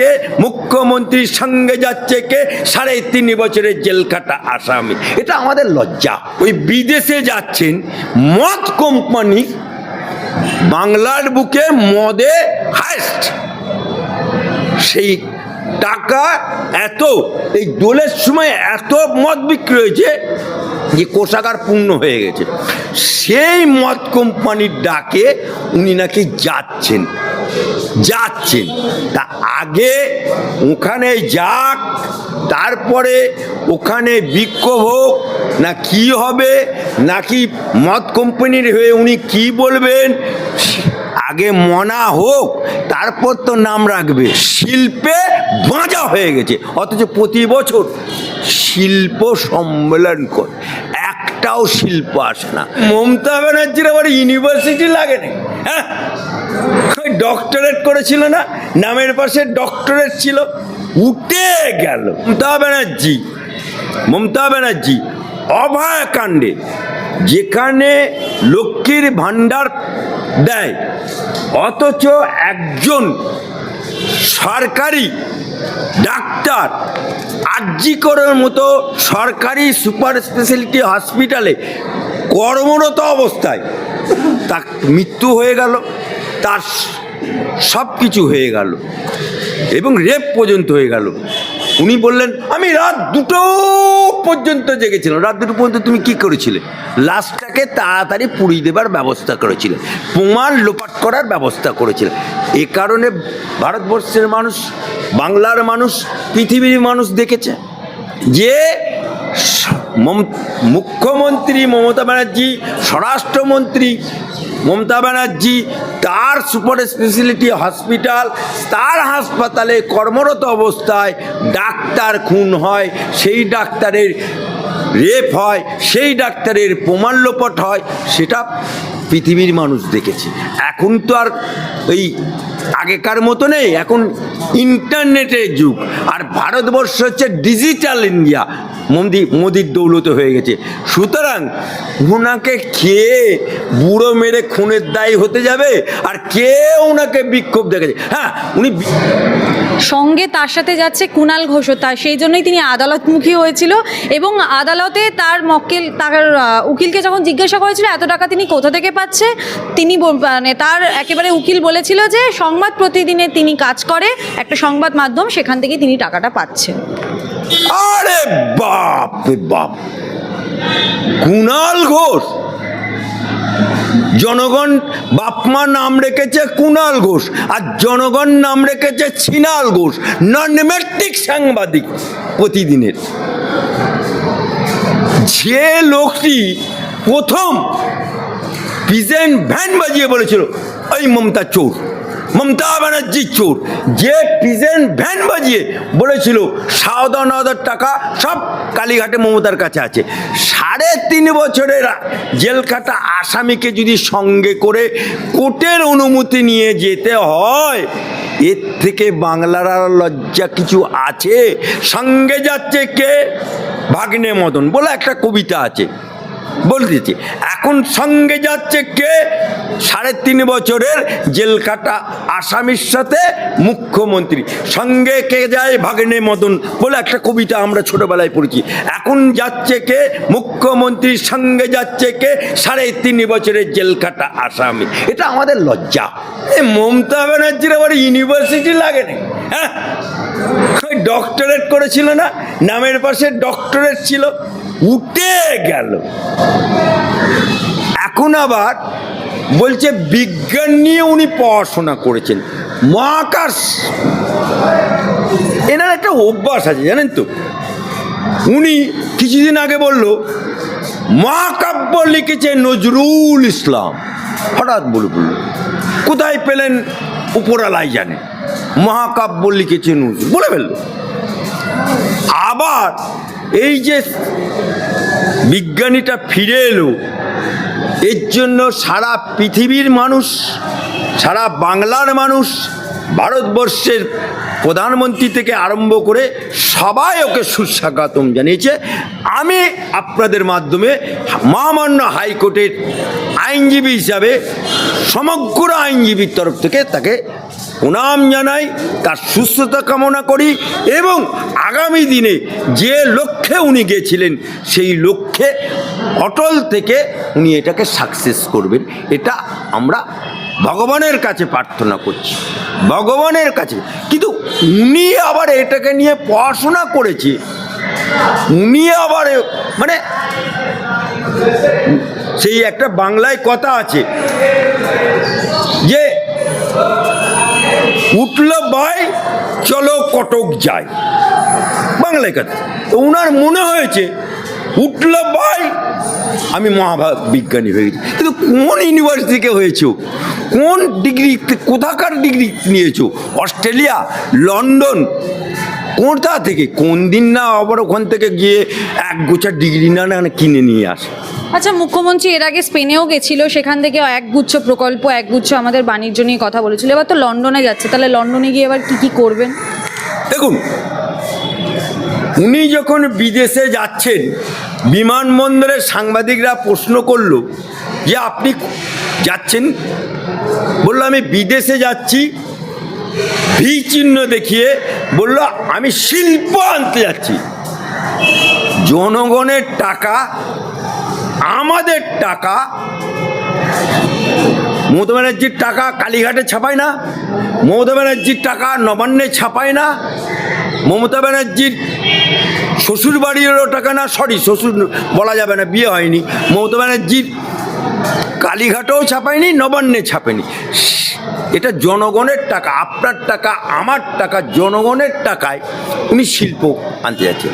কে? মুখ্যমন্ত্রীর সঙ্গে যাচ্ছে কে? সাড়ে তিন বছরের জেল কাটা আসামি। এটা আমাদের লজ্জা। ওই বিদেশে যাচ্ছেন মদ কোম্পানি বাংলার বুকে মদে হাইস্ট সেই টাকা এত, এই দোলের সময় এত মদ বিক্রি হয়েছে যে কোষাগার পূর্ণ হয়ে গেছে। সেই মদ কোম্পানির ডাকে উনি নাকি যাচ্ছেন। যাচ্ছেন। তা আগে ওখানে যাক, তারপরে ওখানে বিক্ষোভ হোক, না কি হবে, নাকি মদ কোম্পানির হয়ে উনি কি বলবেন, আগে মনা হোক, তারপর তো নাম রাখবে। শিল্পে বাঁজা হয়ে গেছে, অথচ প্রতি বছর শিল্প সম্মেলন কর, একটাও শিল্প আসে না। মমতা ব্যানার্জির আবার ইউনিভার্সিটি লাগে না হ্যাঁ? ডক্টরেট করেছিল না, নামের পাশে ডক্টরেট ছিল, উঠে গেল। মমতা ব্যানার্জি মমতা ব্যানার্জি, অভয়কাণ্ডে, যেখানে লক্ষ্মীর ভাণ্ডার দেয়। অথচ একজন সরকারি ডাক্তার আর্যিকরের মতো সরকারি সুপার স্পেশালিটি হসপিটালে কর্মরত অবস্থায় তার মৃত্যু হয়ে গেল। তার সব কিছু হয়ে গেল। এবং রেপ পর্যন্ত হয়ে গেল। উনি বললেন, আমি রাত দুটো পর্যন্ত জেগেছিলাম। রাত দুটো পর্যন্ত তুমি কি করেছিলে? লাশটাকে তাড়াতাড়ি পুড়িয়ে দেবার ব্যবস্থা করেছিলে। প্রমাণ লোপাট করার ব্যবস্থা করেছিলে। এ কারণে ভারতবর্ষের মানুষ, বাংলার মানুষ, পৃথিবীর মানুষ দেখেছে যে মুখ্যমন্ত্রী মমতা ব্যানার্জি, স্বরাষ্ট্রমন্ত্রী মমতা ব্যানার্জি, তার সুপার স্পেশালিটি হসপিটাল, তার হাসপাতালে কর্মরত অবস্থায় ডাক্তার খুন হয়, সেই ডাক্তারের রেপ হয়, সেই ডাক্তারের প্রমাণ লোপট হয়, সেটা পৃথিবীর মানুষ দেখেছে। এখন তো আর ওই আগেকার মতো নেই, এখন ইন্টারনেটের যুগ, আর ভারতবর্ষ হচ্ছে ডিজিটাল ইন্ডিয়া। মোদি, মোদির দৌলতে হয়ে গেছে। সুতরাং ওনাকে কে বুড়ো মেরে খুনের দায়ী হতে যাবে আর কে ওনাকে বিক্ষোভ দেখেছে হ্যাঁ উনি সঙ্গে তার সাথে যাচ্ছে কুণাল ঘোষও তার সেই জন্যই তিনি আদালতমুখী হয়েছিল এবং আদালতে তার মক্কেল তার উকিলকে যখন জিজ্ঞাসা করেছিল, এত টাকা তিনি কোথা থেকে পাচ্ছে? তিনি মানে তার একেবারে উকিল বলেছিল যে, সংবাদ প্রতিদিনে তিনি কাজ করে, একটা সংবাদ মাধ্যম, সেখান থেকে তিনি টাকাটা পাচ্ছেন। আরে বাপ বাপ! কুণাল ঘোষ! জনগণ বাপমা নাম রেখেছে কুণাল ঘোষ আর জনগণ নাম রেখেছে ছিনাল ঘোষ ননমেট্রিক সাংবাদিক প্রতিদিনের। যে লোকটি প্রথম পিজেন ভ্যান বাজিয়ে বলেছিল ওই মমতা চোর। মমতা ব্যানার্জির চোর। যে পিজেন ভ্যান বাজিয়ে বলেছিল সাউদান হাজার টাকা সব কালীঘাটে মমতার কাছে আছে। সাড়ে তিন বছরের জেল আসামিকে যদি সঙ্গে করে কোর্টের অনুমতি নিয়ে যেতে হয়, এর থেকে বাংলার লজ্জা কিছু আছে? সঙ্গে যাচ্ছে কে? ভাগ্নে মদন বলে একটা কবিতা আছে। বলতেছি এখন সঙ্গে যাচ্ছে কে? সাড়ে তিন বছরের জেল কাটা আসামির সাথে মুখ্যমন্ত্রী। সঙ্গে কে যায়? ভাগ্নে মদন বলে একটা কবিতা আমরা ছোটবেলায় পড়েছি। এখন যাচ্ছে কে? মুখ্যমন্ত্রীর সঙ্গে যাচ্ছে কে? সাড়ে তিন বছরের জেল কাটা আসামি। এটা আমাদের লজ্জা। মমতা ব্যানার্জির আবার ইউনিভার্সিটি লাগে না হ্যাঁ? ডক্টরেট করেছিল না? নামের পাশে ডক্টরেট ছিল। উঠে গেল। এখন আবার বলছে বিজ্ঞান নিয়ে উনি পড়াশোনা করেছেন। মহাকাশ। এনার একটা অভ্যাস আছে, জানেন তো? উনি কিছুদিন আগে বলল, মহাকাব্য লিখেছে নজরুল ইসলাম। হঠাৎ বলে বলল, কোথায় পেলেন উপরালাই জানে? মহাকাব্য লিখেছে নজরুল বলে ফেলল। আবার এই যে বিজ্ঞানীটা ফিরে এলো এর জন্য সারা পৃথিবীর মানুষ, সারা বাংলার মানুষ, ভারতবর্ষের প্রধানমন্ত্রী থেকে আরম্ভ করে সবাই ওকে সুস্বাগতম জানিয়েছে। আমি আপনাদের মাধ্যমে মহামান্য হাইকোর্টের আইনজীবী হিসাবে, সমগ্র আইনজীবীর তরফ থেকে তাকে প্রণাম জানাই, তার সুস্থতা কামনা করি এবং আগামী দিনে যে লক্ষ্যে উনি গেছিলেন, সেই লক্ষ্যে অটল থেকে উনি এটাকে সাকসেস করবেন। এটা আমরা ভগবানের কাছে প্রার্থনা করছি, ভগবানের কাছে। কিন্তু উনি আবার এটাকে নিয়ে পড়াশোনা করেছে, উনি আবার মানে সেই একটা বাংলায় কথা আছে যে উঠল বাই চলো কটক যাই। বাংলায় কথা। তো ওনার মনে হয়েছে উঠল বাই আমি মহাবিজ্ঞানী হয়ে গেছি। কিন্তু কোন ইউনিভার্সিটি হয়েছ হয়েছো? কোন ডিগ্রি কোথাকার ডিগ্রি নিয়েছো? অস্ট্রেলিয়া, লন্ডন কোথা থেকে? কোন দিন না আবার ওখান থেকে গিয়ে এক গোছা ডিগ্রি না না কিনে নিয়ে আসে। আচ্ছা মুখ্যমন্ত্রী এর আগে স্পেনেও গেছিল সেখান থেকে একগুচ্ছ প্রকল্প এক একগুচ্ছ আমাদের বাণিজ্য নিয়ে কথা বলেছিল। এবার তো লন্ডনে যাচ্ছে তাহলে লন্ডনে গিয়ে এবার কি কি করবেন? দেখুন উনি যখন বিদেশে যাচ্ছেন বিমানবন্দরে সাংবাদিকরা প্রশ্ন করল যে আপনি যাচ্ছেন? বলল আমি বিদেশে যাচ্ছি ভি চিহ্ন দেখিয়ে বলল, আমি শিল্প আনতে যাচ্ছি। জনগণের টাকা, আমাদের টাকা, মমতা ব্যানার্জির টাকা কালীঘাটে ছাপায় না, মমতা ব্যানার্জির টাকা নবান্নে ছাপায় না, মমতা ব্যানার্জির শ্বশুর বাড়িরও টাকা না সরি শ্বশুর বলা যাবে না, বিয়ে হয়নি, মমতা ব্যানার্জির কালীঘাটেও ছাপায়নি, নবান্নে ছাপেনি। এটা জনগণের টাকা, আপনার টাকা, আমার টাকা, জনগণের টাকায় উনি শিল্প আনতে যাচ্ছেন